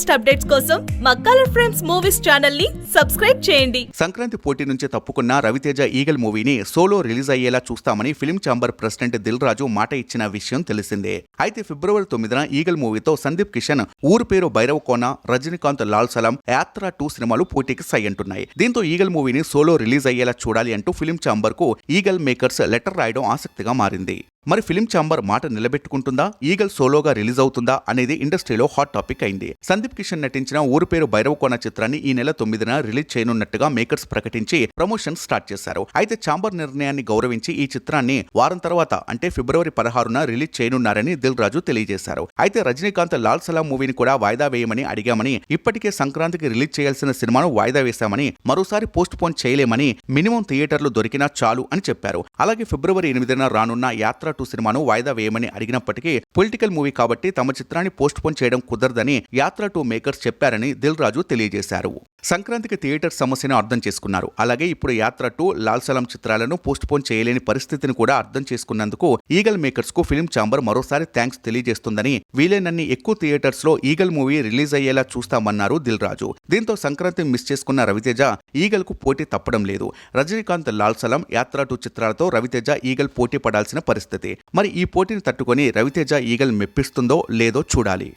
Latest updates కోసం మా colour frames movies ఛానల్ని సబ్స్క్రైబ్ చేయండి. సంక్రాంతి పోటీ నుంచి తప్పుకున్న రవితేజ ఈగల్ మూవీని సోలో రిలీజ్ అయ్యేలా చూస్తామని film chamber president Dil Raju మాట ఇచ్చిన విషయం తెలిసిందే. అయితే ఫిబ్రవరి తొమ్మిదిన ఈగల్ మూవీతో సందీప్ కిషన్ ఊరు పేరు భైరవ్ కోన రజనీకాంత్ లాల్ సలం యాత్ర టూ సినిమాలు పోటీకి సై అంటున్నాయి. దీంతో ఈగల్ మూవీని సోలో రిలీజ్ అయ్యేలా చూడాలి అంటూ ఫిలిం ఛాంబర్కు ఈగల్ మేకర్స్ లెటర్ రాయడం ఆసక్తిగా మారింది. మరి ఫిలిం ఛాంబర్ మాట నిలబెట్టుకుంటుందా? ఈగల్ సోలోగా రిలీజ్ అవుతుందా? అనేది ఇండస్ట్రీలో హాట్ టాపిక్ అయింది. సందీప్ కిషన్ నటించిన ఊరు పేరు భైరవకోన చిత్రాన్ని ఈ నెల తొమ్మిదిన రిలీజ్ చేయనున్నట్టుగా మేకర్స్ ప్రకటించి ప్రమోషన్ స్టార్ట్ చేశారు. అయితే ఛాంబర్ నిర్ణయాన్ని గౌరవించి ఈ చిత్రాన్ని వారం తర్వాత అంటే ఫిబ్రవరి పదహారున రిలీజ్ చేయనున్నారని దిల్ రాజు తెలియజేశారు. అయితే రజనీకాంత్ లాల్ సలాం మూవీని కూడా వాయిదా వేయమని అడిగామని ఇప్పటికే సంక్రాంతికి రిలీజ్ చేయాల్సిన సినిమాను వాయిదా వేశామని మరోసారి పోస్ట్ పోన్ చేయలేమని మినిమం థియేటర్లు దొరికినా చాలు అని చెప్పారు. అలాగే ఫిబ్రవరి ఎనిమిదిన రానున్న యాత్ర టూ సినిమాను వాయిదా వేయమని అడిగినప్పటికీ పొలిటికల్ మూవీ కాబట్టి తమ చిత్రాన్ని పోస్ట్ పోన్ చేయడం కుదరదని యాత్ర టూ మేకర్స్ చెప్పారని దిల్ రాజు తెలియజేశారు. సంక్రాంతికి థియేటర్ సమస్యను అర్థం చేసుకున్నారు. అలాగే ఇప్పుడు యాత్ర టూ లాల్ సలాం చిత్రాలను పోస్ట్ పోన్ చేయలేని పరిస్థితిని కూడా అర్థం చేసుకున్నందుకు ఈగల్ మేకర్స్కు ఫిలిం ఛాంబర్ మరోసారి థ్యాంక్స్ తెలియజేస్తుందని వీలైనన్ని ఎక్కువ థియేటర్స్లో ఈగల్ మూవీ రిలీజ్ అయ్యేలా చూస్తామన్నారు దిల్ రాజు. దీంతో సంక్రాంతి మిస్ చేసుకున్న రవితేజ ఈగల్కు పోటీ తప్పడం లేదు. రజనీకాంత్ లాల్ సలాం యాత్ర టూ చిత్రాలతో రవితేజ ఈగల్ పోటీ పడాల్సిన పరిస్థితి. మరి ఈ పోటీని తట్టుకొని రవితేజ ఈగల్ మెప్పిస్తుందో లేదో చూడాలి.